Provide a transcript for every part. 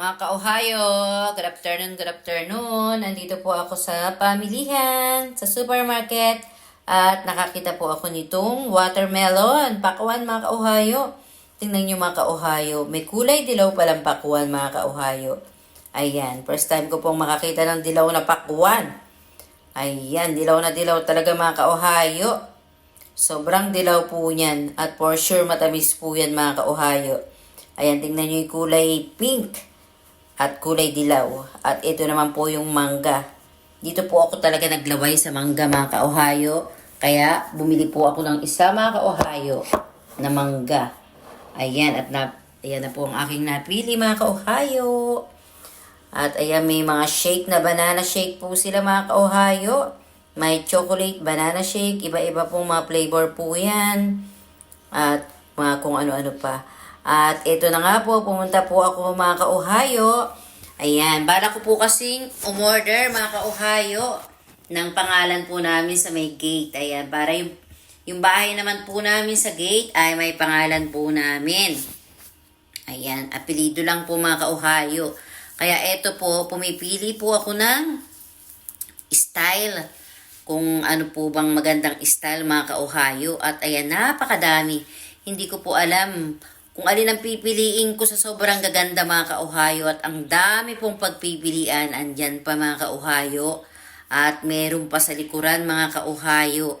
Mga ka-Ohio, good afternoon, good afternoon. Nandito po ako sa pamilihan, sa supermarket. At nakakita po ako nitong watermelon. Pakuan mga ka-Ohio. Tingnan nyo mga ka-Ohio. May kulay dilaw palang pakuan mga ka-Ohio. Ayan, first time ko pong makakita ng dilaw na pakuan. Ayan, dilaw na dilaw talaga mga ka-Ohio. Sobrang dilaw po niyan. At for sure matamis po yan mga ka-Ohio. Ayan, tingnan nyo yung kulay pink at kulay dilaw. At ito naman po yung mangga. Dito po ako talaga naglaway sa mangga mga ka-Ohio. Kaya bumili po ako ng isa mga ka-Ohio na mangga. Ayan, at na, ayan na po ang aking napili mga ka-Ohio. At ayan, may mga shake na banana shake po sila mga ka-Ohio. May chocolate banana shake. Iba-iba pong mga flavor po yan. At mga kung ano-ano pa. At ito na nga po, pumunta po ako mga ka-Ohio. Ayan, bala ko po kasing umorder mga ka-Ohio ng pangalan po namin sa may gate. Ayan, para yung, yung bahay naman po namin sa gate ay may pangalan po namin. Ayan, apelido lang po mga ka-Ohio. Kaya eto po, pumipili po ako ng style. Kung ano po bang magandang style mga ka-Ohio. At ayan, napakadami. Hindi ko po alam kung alin ang pipiliin ko sa sobrang gaganda mga ka-Ohio. At ang dami pong pagpipilian. Andyan pa mga ka-Ohio. At meron pa sa likuran mga ka-Ohio.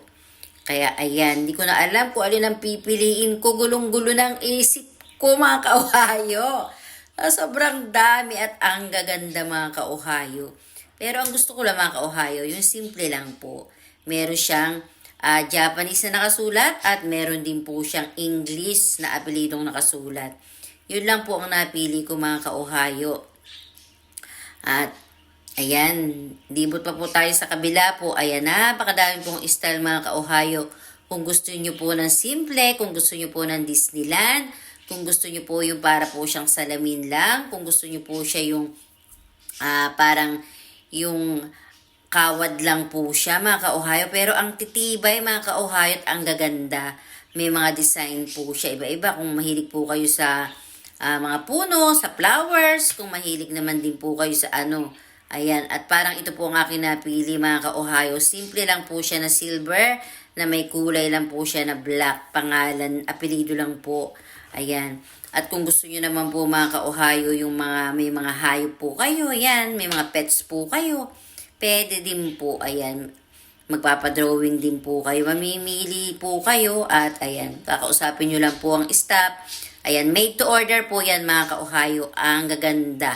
Kaya ayan, hindi ko na alam kung alin ang pipiliin ko. Gulong-gulo ng isip ko mga ka-Ohio. Ah, Sobrang dami at ang gaganda mga ka-Ohio. Pero ang gusto ko lang mga ka-Ohio, yung simple lang po. Meron siyang ah, Japanese na nakasulat at meron din po siyang English na apelidong nakasulat. Yun lang po ang napili ko mga ka-Ohio. At ayan, libot pa po tayo sa kabila po. Ayan, napakadami pong style mga ka-Ohio. Kung gusto niyo po ng simple, kung gusto niyo po ng Disneyland, kung gusto niyo po yung para po siyang salamin lang, kung gusto niyo po siya yung ah, parang yung kawad lang po siya mga ka-Ohio. Pero ang titibay mga ka-Ohio at ang gaganda. May mga design po siya iba-iba. Kung mahilig po kayo sa ah, mga puno, sa flowers, kung mahilig naman din po kayo sa ano. Ayan, at parang ito po ang aking napili mga ka-Ohio. Simple lang po siya na silver, na may kulay lang po siya na black. Pangalan, apelido lang po. Ayan. At kung gusto niyo naman po mga ka-Ohio, yung mga, may mga hayop po kayo, ayan, may mga pets po kayo, pwede din po, ayan, magpapadrawing din po kayo, mamimili po kayo, at ayan, kakausapin nyo lang po ang staff. Ayan, made to order po yan mga ka-Ohio, ang gaganda.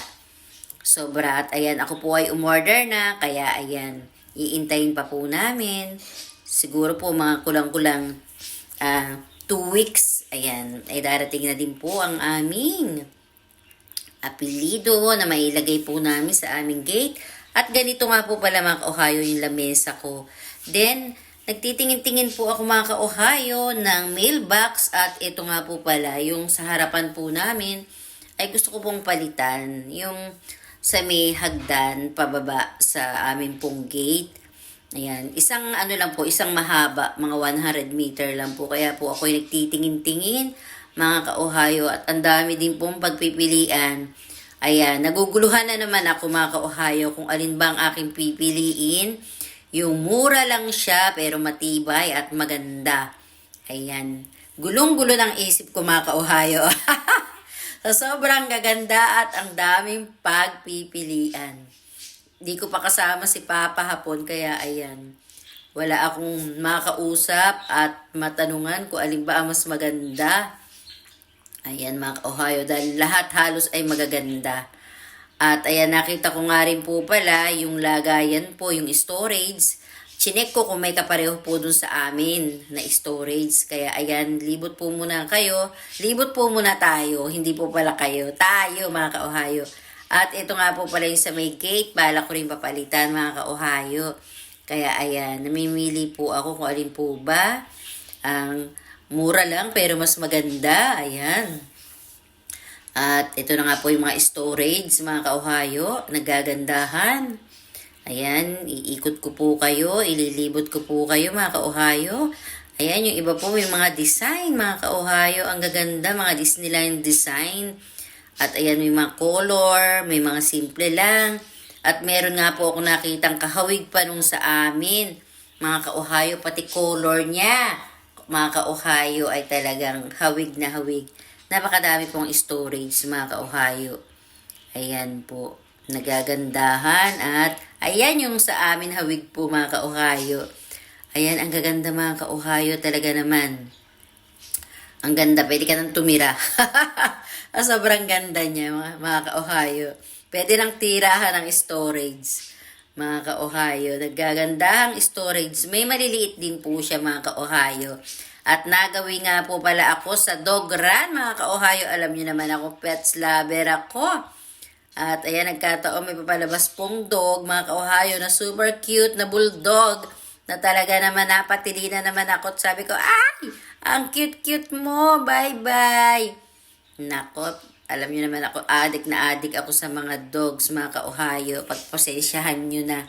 Sobra, at ayan, ako po ay umorder na, kaya ayan, iintayin pa po namin. Siguro po mga kulang-kulang ah, two weeks, ayan, ay darating na din po ang aming apelido na mailagay po namin sa aming gate. At ganito nga po pala mga ka-Ohio yung lamesa ko. Then, nagtitingin-tingin po ako mga ka-Ohio ng mailbox at ito nga po pala yung sa harapan po namin ay gusto ko pong palitan yung sa may hagdan pababa sa amin pong gate. Ayan, isang ano lang po, isang mahaba, mga 100 meter lang po. Kaya po ako nagtitingin-tingin, mga ka-Ohio, at ang dami din pong pagpipilian. Ayan, naguguluhan na naman ako mga ka-Ohio kung alin ba ang aking pipiliin. Yung mura lang siya pero matibay at maganda. Ayan, gulong-gulo ng isip ko mga ka-Ohio. Sa sobrang gaganda at ang daming pagpipilian. Di ko pa kasama si Papa hapon, kaya ayan. Wala akong makausap at matanungan kung alin ba ang mas maganda. Ayan mga Ohio, dahil lahat halos ay magaganda. At ayan, nakita ko nga rin po pala yung lagayan po, yung storage. Chinek ko kung may kapareho po dun sa amin na storage. Kaya ayan, libot po muna kayo. Libot po muna tayo, hindi po pala kayo. Tayo mga ka-Ohio. At ito nga po pala yung sa may gate. Bala ko rin papalitan mga ka-Ohio. Kaya ayan, namimili po ako kung alin po ba ang mura lang pero mas maganda. Ayan. At ito na nga po yung mga storage mga ka-Ohio. Nagagandahan. Ayan, iikot ko po kayo, ililibot ko po kayo mga ka-Ohio. Ayan, yung iba po may mga design mga ka-Ohio. Ang gaganda, mga Disneyland design. At ayan, may mga color, may mga simple lang. At meron nga po ako nakitang kahawig pa nung sa amin. Mga ka-Ohio, pati color niya. Mga ka-Ohio ay talagang hawig na hawig. Napakadami pong storage, mga ka-Ohio. Ayan po, nagagandahan at ayan yung sa amin hawig po mga ka-Ohio. Ayan, ang gaganda mga ka-Ohio talaga naman. Ang ganda, pwede ka nang tumira. Ah, Sobrang ganda niya mga, mga ka-Ohio. Pwede nang tirahan ng storage. Mga ka-Ohio, naggagandahang storage. May maliliit din po siya mga ka-Ohio. At nagawin nga po pala ako sa dog run mga ka-Ohio. Alam niyo naman ako, pets lover ako. At ayan, nagkataon may papalabas pong dog, mga ka-Ohio, na super cute na bulldog na talaga naman napatili na naman ako at sabi ko, ay, ang cute-cute mo, bye-bye. Nako, alam niyo naman ako, adik na adik ako sa mga dogs, mga ka-Ohio. Pagpasensyahan niyo na.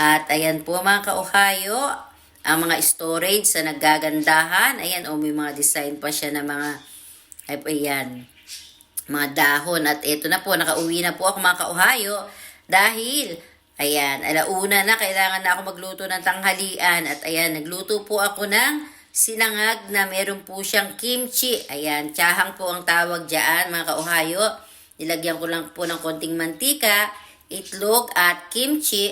At ayan po mga ka-Ohio, ang mga storage sa nagagandahan. Ayan, o may mga design pa siya na mga, ay, ayan, mga dahon. At ito na po, nakauwi na po ako mga ka-Ohio dahil, ayan, alauna na, kailangan na ako magluto ng tanghalian. At ayan, nagluto po ako ng sinangag na meron po siyang kimchi. Ayan, tsahang po ang tawag dyan mga ka-Ohio. Nilagyan ko lang po ng konting mantika, itlog at kimchi.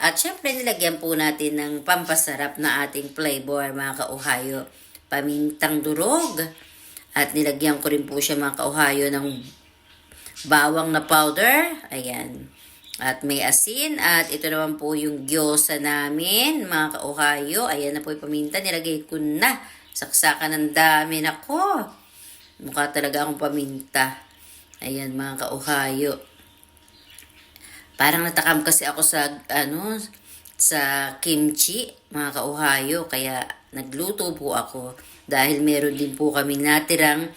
At syempre nilagyan po natin ng pampasarap na ating flavor mga ka-Ohio. Pamintang durog. At nilagyan ko rin po siya mga ka-Ohio ng bawang na powder. Ayan. At may asin. At ito naman po yung gyosa namin, mga ka-Ohio. Ayan na po yung paminta. Nilagay ko na. Saksakan ng dami. Nako. Mukha talaga akong paminta. Ayan, mga ka-Ohio. Parang natakam kasi ako sa, ano, sa kimchi, mga ka-Ohio. Kaya nagluto po ako. Dahil meron din po kaming natirang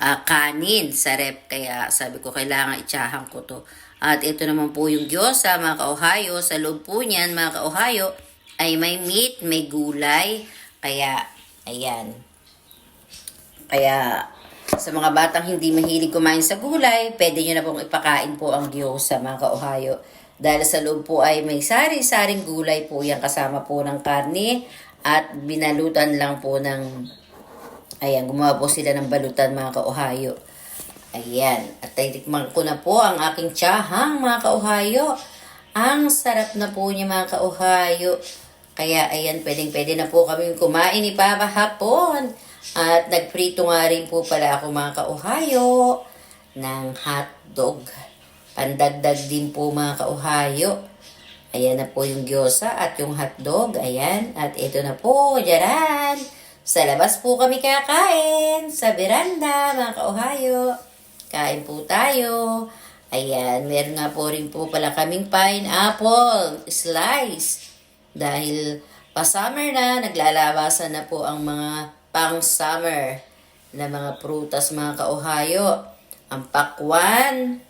ah, kanin sa rep. Kaya sabi ko, kailangan itsahan ko to. At ito naman po yung gyosa, mga ka-Ohio. Sa loob po niyan, mga ka-Ohio, ay may meat, may gulay. Kaya, ayan. Kaya, sa mga batang hindi mahilig kumain sa gulay, pwede nyo na pong ipakain po ang gyosa, mga ka-Ohio. Dahil sa loob po ay may sari-saring gulay po yan kasama po ng karne at binalutan lang po ng Ayan, gumawa po sila ng balutan mga ka-Ohio. Ayan, at titikman ko na po ang aking tsahang mga ka-Ohio. Ang sarap na po niya mga ka-Ohio. Kaya ayan, pwedeng pwede na po kami kumain ni Papa hapon. At nagprito nga rin po pala ako mga ka-Ohio ng hotdog. Pandagdag din po mga ka-Ohio. Ayan na po yung gyosa at yung hotdog. Ayan. At ito na po. Diyaran. Sa labas po kami kakain. Sa veranda, mga ka-Ohio. Kain po tayo. Ayan. Meron nga po rin po pala kaming pineapple slice. Dahil pa-summer na, naglalabasan na po ang mga pang-summer na mga prutas, mga ka-Ohio. Ang pakwan,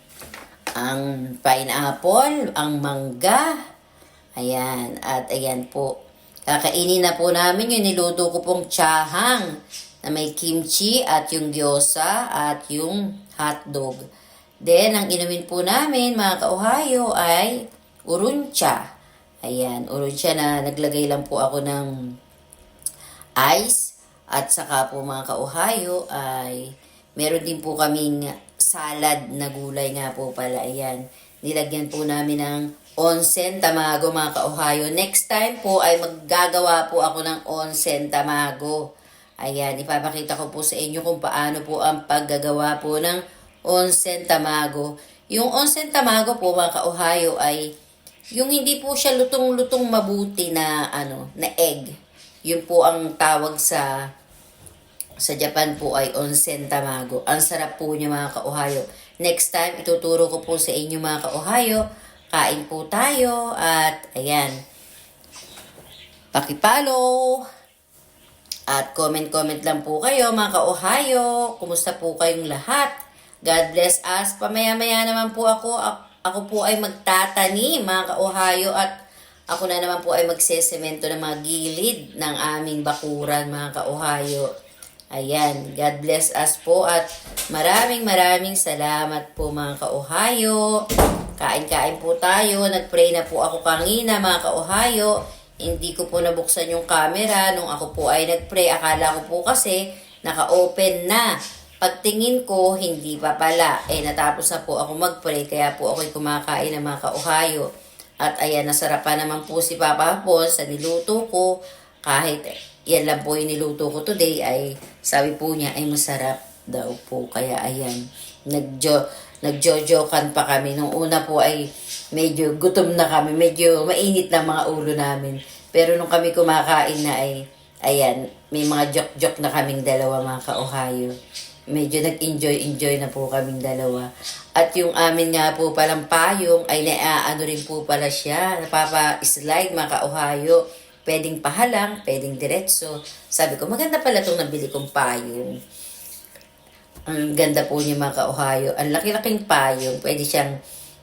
ang pineapple, ang mangga. Ayan, at ayan po. Kakainin na po namin yung niluto ko pong tsahang na may kimchi at yung gyosa at yung hotdog. Then, ang inumin po namin, mga ka-Ohio, ay uruncha. Ayan, uruncha na naglagay lang po ako ng ice. At saka po mga ka-Ohio ay meron din po kaming salad na gulay nga po pala. Ayan, nilagyan po namin ng onsen tamago mga ka-Ohio. Next time po ay maggagawa po ako ng onsen tamago. Ayan, ipapakita ko po sa inyo kung paano po ang paggagawa po ng onsen tamago. Yung onsen tamago po mga ka-Ohio ay yung hindi po siya lutong-lutong mabuti na ano, na egg. Yun po ang tawag sa sa Japan po ay onsen tamago. Ang sarap po niya mga ka-Ohio. Next time, ituturo ko po sa inyo mga ka-Ohio. Kain po tayo at ayan. Pakipalo. At comment-comment lang po kayo mga ka-Ohio. Kumusta po kayong lahat? God bless us. Pamaya-maya naman po ako. Ako po ay magtatanim mga ka-Ohio at ako na naman po ay magsesemento ng mga gilid ng aming bakuran mga ka-Ohio. Ayan, God bless us po at maraming maraming salamat po mga ka-Ohio. Kain-kain po tayo. Nag-pray na po ako kanina mga ka-Ohio. Hindi ko po nabuksan yung camera nung ako po ay nag-pray. Akala ko po kasi naka-open na. Pagtingin ko, hindi pa pala. Eh, natapos na po ako mag-pray, kaya po ako'y kumakain ng mga ka-Ohio. At ayan, nasarapan naman po si Papa Hapon sa niluto ko. Kahit yan lang po yung niluto ko today, ay sabi po niya ay masarap daw po. Kaya ayan, nagjo nagjojokan pa kami. Nung una po ay medyo gutom na kami, medyo mainit na mga ulo namin. Pero nung kami kumakain na ay, ayan, may mga joke-joke na kaming dalawa mga ka-Ohio. Medyo nag-enjoy-enjoy na po kaming dalawa. At yung amin nga po palang payong ay naaano rin po pala siya. Napapa-slide mga ka-Ohio. Pwedeng pahalang, pwedeng diretso. Sabi ko, maganda pala itong nabili kong payong. Ang ganda po niya mga ka-Ohio. Ang laki-laking payong. Pwede siyang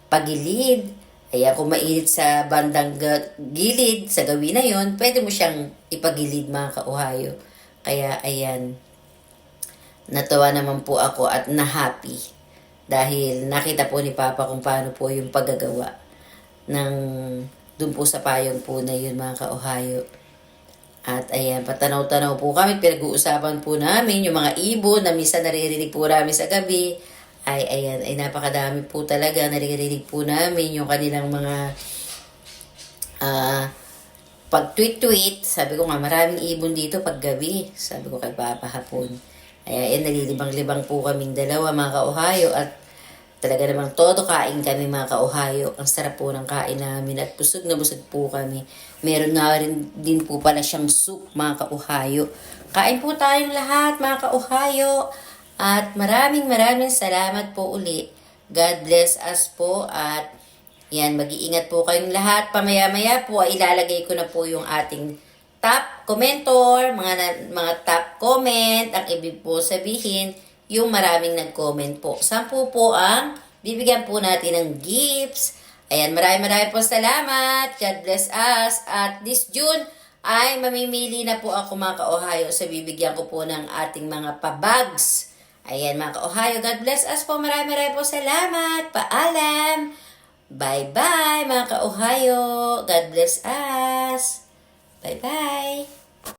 pagilid. Kaya kung mainit sa bandang gilid, sa gawin na yon, pwede mo siyang ipagilid mga ka-Ohio. Kaya ayan, natuwa naman po ako at na-happy. Dahil nakita po ni Papa kung paano po yung paggagawa ng dun po sa payong po na yun mga ka-Ohio. At ayan, patanaw-tanaw po kami, pinag-uusapan po namin yung mga ibon na minsan naririnig po namin sa gabi. Ay, ayan, ay napakadami po talaga naririnig po namin yung kanilang mga ah pag tweet-tweet, sabi ko nga maraming ibon dito pag gabi. Sabi ko kay Papa hapon. Ay, ayan, nalilibang-libang po kaming dalawa mga ka-Ohio at talaga namang todo kain kami mga ka-Ohio. Ang sarap po ng kain namin at busog na busog po kami. Meron nga rin din po pala siyang soup mga ka-Ohio. Kain po tayong lahat mga ka-Ohio. At maraming maraming salamat po uli. God bless us po at yan, mag-iingat po kayong lahat. Pamaya-maya po ay ilalagay ko na po yung ating top commentor, mga mga top comment, ang ibig po sabihin, yung maraming nag-comment po. Sampu po ang bibigyan po natin ng gifts. Ayan, maraming maraming po salamat. God bless us. At this June, ay mamimili na po ako mga ka-Ohio sa bibigyan ko po ng ating mga pabags. Ayan mga ka-Ohio, God bless us po. Maraming maraming po salamat. Paalam. Bye-bye mga ka-Ohio. God bless us. Bye-bye.